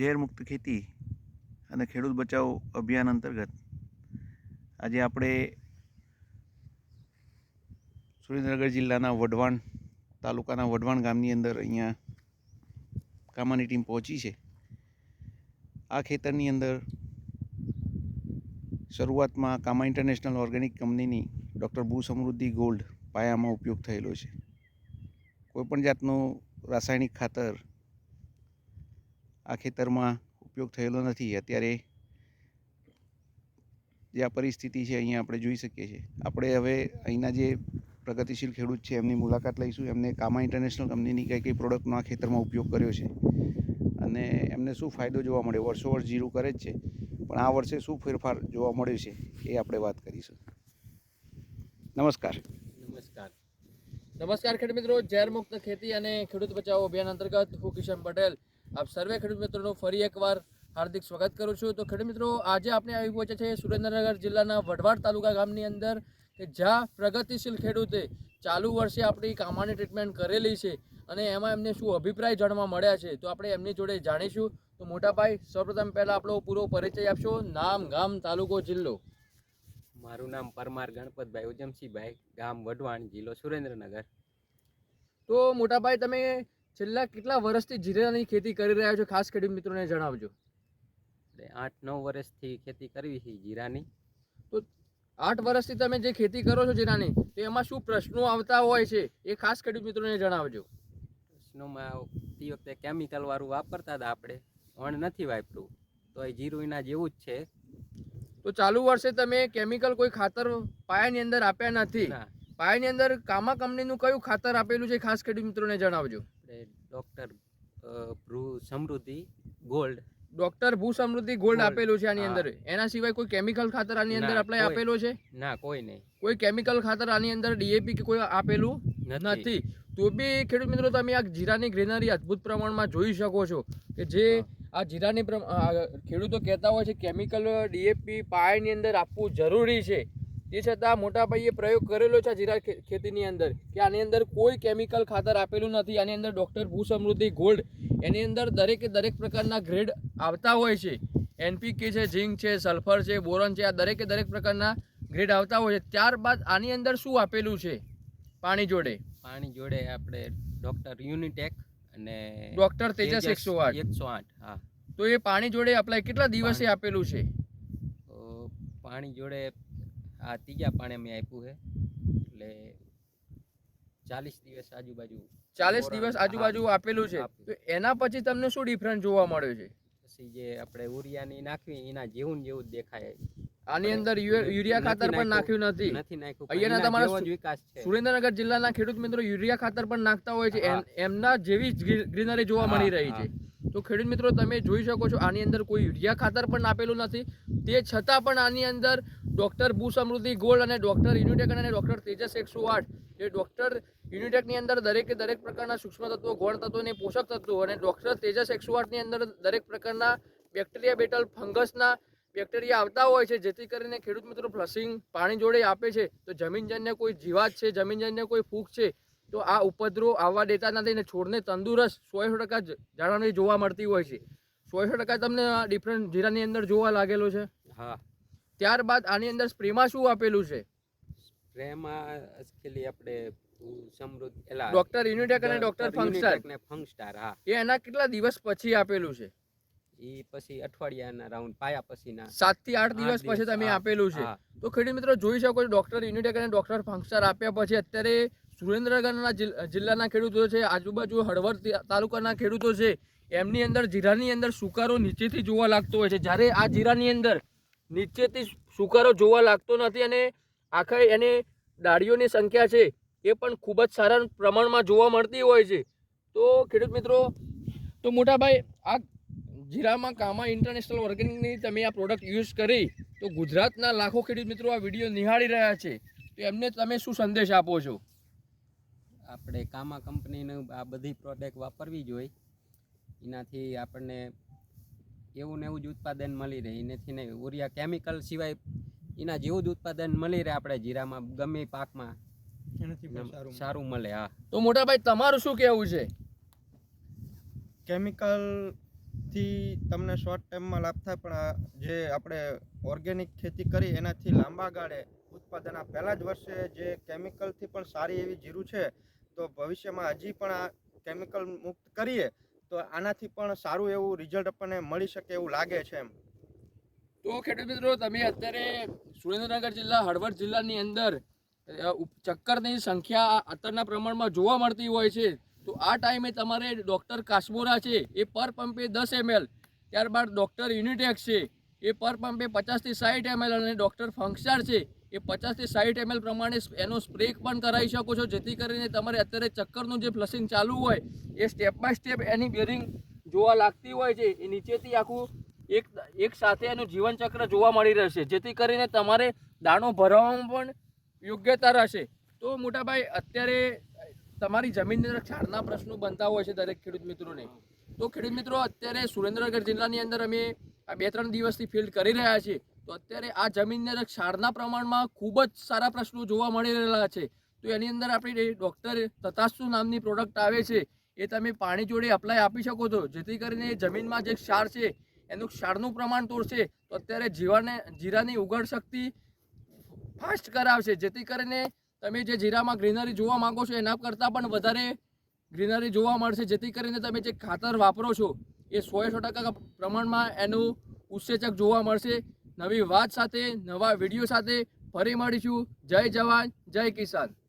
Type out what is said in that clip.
ઝેર મુક્ત ખેતી અને ખેડૂત બચાવો અભિયાન અંતર્ગત આજે આપણે સુરેન્દ્રનગર જિલ્લાના વઢવાણ તાલુકાના વઢવાણ ગામની અંદર અહીંયા કામાની ટીમ પહોંચી છે. આ ખેતરની અંદર શરૂઆતમાં કામા ઇન્ટરનેશનલ ઓર્ગેનિક કંપનીની ડૉક્ટર ભૂ સમૃદ્ધિ ગોલ્ડ પાયામાં ઉપયોગ થયેલો છે. કોઈપણ જાતનું રાસાયણિક ખાતર આ ખેતરમાં ઉપયોગ થયેલો નથી. અત્યારે જે આ પરિસ્થિતિ છે અહીંયા આપણે જોઈ શકીએ છીએ. આપણે હવે અહીંના જે પ્રગતિશીલ ખેડૂત છે એમની મુલાકાત લઈશું. એમને કામા ઇન્ટરનેશનલ કંપનીની કઈ કઈ પ્રોડક્ટનો આ ખેતરમાં ઉપયોગ કર્યો છે. અને એમને શું ફાયદો જોવા મળ્યો? વર્ષો વર્ષ જીરું કરે જ છે. પણ આ વર્ષે શું ફેરફાર જોવા મળ્યો છે એ આપણે વાત કરીશું. નમસ્કાર. નમસ્કાર. નમસ્કાર ખેડૂત મિત્રો. ઝેર મુક્ત ખેતી અને ખેડૂત બચાવો અભિયાન અંતર્ગત હું કિશન પટેલ. આપ સર્વે ખેડૂત મિત્રોનું ફરી એકવાર હાર્દિક સ્વાગત કરું છું. તો ખેડૂત મિત્રો આજે આપણે આવી પહોંચ્યા છે સુરેન્દ્રનગર જિલ્લાના વઢવાડ તાલુકા ગામની અંદર કે જ્યાં પ્રગતિશીલ ખેડૂતે ચાલુ વર્ષે આપણી કામાની ટ્રીટમેન્ટ કરેલી છે અને એમાં એમને શું અભિપ્રાય જાણવા મળ્યા છે તો આપણે એમની જોડે જાણીશું. તો મોટાભાઈ સૌપ્રથમ પહેલાં આપણો પૂરો પરિચય આપશો. નામ ગામ તાલુકો જિલ્લો. મારું નામ પરમાર ગણપતભાઈ ઉજમસિંહભાઈ ગામ વઢવાણ જિલ્લો સુરેન્દ્રનગર. તો મોટાભાઈ તમે છેલ્લા કેટલા વર્ષથી જીરાની ખેતી કરી રહ્યા છો? ખાસ ખેડૂત મિત્રોને જણાવજો. આઠ નવ વર્ષથી ખેતી કરવી છે જીરાની. તો આઠ વર્ષથી તમે જે ખેતી કરો છો જીરાની તો એમાં શું પ્રશ્નો આવતા હોય છે? એ ખાસ ખેડૂત મિત્રોને જણાવજો. પ્રશ્નોમાં તે વખતે કેમિકલ વાળું વાપરતા હતા આપણે. વણ નથી વાપર્યું. તો એ જીરું એના જેવું જ છે. તો ચાલુ વર્ષે તમે કેમિકલ કોઈ ખાતર પાયાની અંદર આપ્યા નથી. પાયાની અંદર કામા કંપનીનું કયું ખાતર આપેલું છે? ખાસ ખેડૂત મિત્રોને જણાવજો. આપણે ડૉક્ટર ભ્રુ સમૃદ્ધિ ગોલ્ડ. ડોક્ટર ભૂ સમૃદ્ધિ ગોલ્ડ આપેલું છે આની અંદર. એના સિવાય કોઈ કેમિકલ ખાતર આની અંદર આપણે આપેલો છે? ના કોઈ નહીં. કોઈ કેમિકલ ખાતર આની અંદર ડીએપી કે કોઈ આપેલું નથી. તો બી ખેડૂત મિત્રો તમે આ જીરાની ગ્રીનરી અદ્ભુત પ્રમાણમાં જોઈ શકો છો કે જે આ જીરાની ખેડૂતો કહેતા હોય છે કેમિકલ ડીએપી પાયાની અંદર આપવું જરૂરી છે. તે છતાં મોટા ભાઈએ પ્રયોગ કરેલો છે જીરા ખેતીની અંદર કે આની અંદર કોઈ કેમિકલ ખાતર આપેલું નથી. આની અંદર ડૉક્ટર ભૂ સમૃદ્ધિ ગોલ્ડ એની અંદર દરેકે દરેક પ્રકારના ગ્રેડ આવતા હોય છે. એનપીકે છે ઝીંક છે સલ્ફર છે બોરોન છે આ દરેકે દરેક પ્રકારના ગ્રેડ આવતા હોય છે. ત્યારબાદ આની અંદર શું આપેલું છે? પાણી જોડે. પાણી જોડે આપણે ડૉક્ટર યુનિટેક અને ડૉક્ટર તેજસ એકસો આઠ. એકસો આઠ હા. તો એ પાણી જોડે અપ્લાય કેટલા દિવસે આપેલું છે? પાણી જોડે આ ત્રીજા પાણે મેં આપ્યું છે એટલે ચાલીસ દિવસ આજુબાજુ ચાલીસ દિવસ આજુબાજુ આપેલું છે. તો એના પછી તમને શું ડિફરન્સ જોવા મળ્યો છે? પછી જે આપણે યુરિયાની નાખવી એના જેવું જેવું જ દેખાય. આની અંદર યુરિયા ખાતર પણ નાખ્યું નથી. નથી નાખ્યું અહીંયાના તમારા વિકાસ છે. સુરેન્દ્રનગર જિલ્લાના ખેડૂત મિત્રો યુરિયા ખાતર પણ નાખતા હોય છે. એમના જેવી જ ગ્રીનરી જોવા મળી રહી છે. તો ખેડૂત મિત્રો, તમે જોઈ શકો છો આની અંદર કોઈ યુરિયા ખાતર પણ આપેલું નથી. તે છતાં પણ આની અંદર ડૉક્ટર ભૂ સમૃદ્ધિ ગોલ્ડ અને ડૉક્ટર યુનિટેક અને ડૉક્ટર તેજસ એકસો આઠ એ ડૉક્ટર યુનિટેકની અંદર દરેકે દરેક પ્રકારના સૂક્ષ્મ તત્વો, ગોળ તત્વો અને પોષક તત્વો અને ડૉક્ટર તેજસ એકસો આઠની અંદર દરેક પ્રકારના બેક્ટેરિયા, બેટલ, ફંગસના બેક્ટેરિયા આવતા હોય છે, જેથી કરીને ખેડૂત મિત્રો, ફ્લશિંગ પાણી જોડે આપે છે. તો જમીનજન્ય કોઈ જીવાત છે, જમીનજન્ય કોઈ ફૂગ છે તો આ ઉપદ્રવ આવવા દેતા નથી ને છોડને તંદુરસ્ત સો ટકા જાળવણી જોવા મળતી હોય છે. સો ટકા તમને ડિફરન્ટ જીરાની અંદર જોવા લાગેલો છે. હા. ત્યારબાદ આની અંદર સ્પ્રેમાં શું આપેલું છે? સ્પ્રેમાં આપણે સમૃદ્ધ એલા ડોક્ટર યુનિટેક અને ડોક્ટર ફંક્શન ને ફંગસ્ટાર હા. એ એના કેટલા દિવસ પછી આપેલું છે? એ પછી અઠવાડિયાના રાઉન્ડ પાયા પછીના. સાતથી આઠ દિવસ પછી તમે આપેલું છે. તો ખેડૂત મિત્રો જોઈ શકો છો ડોક્ટર યુનિટેક અને ડોક્ટર ફંક્શન આપ્યા પછી અત્યારે સુરેન્દ્રનગરના જિલ્લાના ખેડૂતો છે, આજુબાજુ હળવદ તાલુકાના ખેડૂતો છે, એમની અંદર, જીરાની અંદર સુકારો નીચેથી જોવા લાગતો હોય છે. જ્યારે આ જીરાની અંદર નીચેથી સુકારો જોવા લાગતો નથી અને આખા એને ડાળીઓની સંખ્યા છે, એ પણ ખૂબ જ સારા પ્રમાણમાં જોવા મળતી હોય છે. તો ખેડૂત મિત્રો, તો મોટાભાઈ, આ જીરામાં કામા ઇન્ટરનેશનલ ઓર્ગેનિકની તમે આ પ્રોડક્ટ યુઝ કરી, તો ગુજરાતના લાખો ખેડૂત મિત્રો આ વીડિયો નિહાળી રહ્યા છે. તો એમને તમે શું સંદેશ આપો છો? આપણે કામા કંપનીનું આ બધી પ્રોડક્ટ વાપરવી જોઈએ એનાથી આપણને એવું ને એવું જ ઉત્પાદન મળી રહે. એનાથી ને ઉરિયા કેમિકલ સિવાય એના જેવું જ ઉત્પાદન મળી રહે આપણે જીરામાં ગમે પાકમાં. સારું મળે. હા. તો મોટાભાઈ તમારું શું કહેવું છે? કેમિકલથી તમને શોર્ટ ટાઈમમાં લાભ થાય પણ જે આપણે ઓર્ગેનિક ખેતી કરી એનાથી લાંબા ગાળે ઉત્પાદન આ પહેલા જ વર્ષે જે કેમિકલથી પણ સારી એવી જીરું છે તો ભવિષ્યમાં હજી પણ આ કેમિકલ મુક્ત કરીએ, તો આનાથી પણ સારું એવું રિઝલ્ટ આપણને મળી શકે એવું લાગે છે એમ. તો ખેડૂત મિત્રો, તમે અત્યારે સુરેન્દ્રનગર જિલ્લા, હળવદ જિલ્લાની અંદર ચક્કરની સંખ્યા અત્યારના પ્રમાણમાં જોવા મળતી હોય છે, તો આ ટાઈમે તમારે ડૉક્ટર કાશ્મોરા છે, એ પર પંપે દસ એમએલ ત્યારબાદ ડૉક્ટર યુનિટેક્સ છે, એ પર પંપે પચાસથી સાઠ એમએલ અને ડૉક્ટર ફંક્સાર છે એ પચાસથી સાઠ એમએલ પ્રમાણે એનો સ્પ્રે પણ કરાવી શકો છો. જેથી કરીને તમારે અત્યારે ચક્કરનું જે ફ્લશિંગ ચાલુ હોય, એ સ્ટેપ બાય સ્ટેપ એની બેરિંગ જોવા લાગતી હોય છે. એ નીચેથી આખું એક એક સાથે એનું જીવન ચક્ર જોવા મળી રહેશે. જેથી કરીને તમારે દાણો ભરવામાં પણ યોગ્યતા રહેશે. તો મોટાભાઈ, અત્યારે તમારી જમીનની અંદર ક્ષારના પ્રશ્નો બનતા હોય છે દરેક ખેડૂત મિત્રોને. તો ખેડૂત મિત્રો, અત્યારે સુરેન્દ્રનગર જિલ્લાની અંદર અમે આ બે ત્રણ દિવસથી ફિલ્ડ કરી રહ્યા છીએ. તો અત્યારે આ જમીનની અંદર ક્ષારના પ્રમાણમાં ખૂબ જ સારા પ્રશ્નો જોવા મળી રહેલા છે. તો એની અંદર આપણી ડૉક્ટર તતાસ્તુ નામની પ્રોડક્ટ આવે છે. એ તમે પાણી જોડે અપ્લાય આપી શકો છો. જેથી કરીને જમીનમાં જે ક્ષાર છે, એનું ક્ષારનું પ્રમાણ તોડશે. તો અત્યારે જીવાને, જીરાની ઉગડ શક્તિ ફાસ્ટ કરાવશે. જેથી કરીને તમે જે જીરામાં ગ્રીનરી જોવા માંગો છો, એના કરતાં પણ વધારે ગ્રીનરી જોવા મળશે. જેથી કરીને તમે જે ખાતર વાપરો છો, એ સો સો ટકા પ્રમાણમાં એનું ઉત્સેચક જોવા મળશે. નવી વાત સાથે નવા વીડિયો સાથે ફરી મળીશું. જય જવાન જય કિસાન.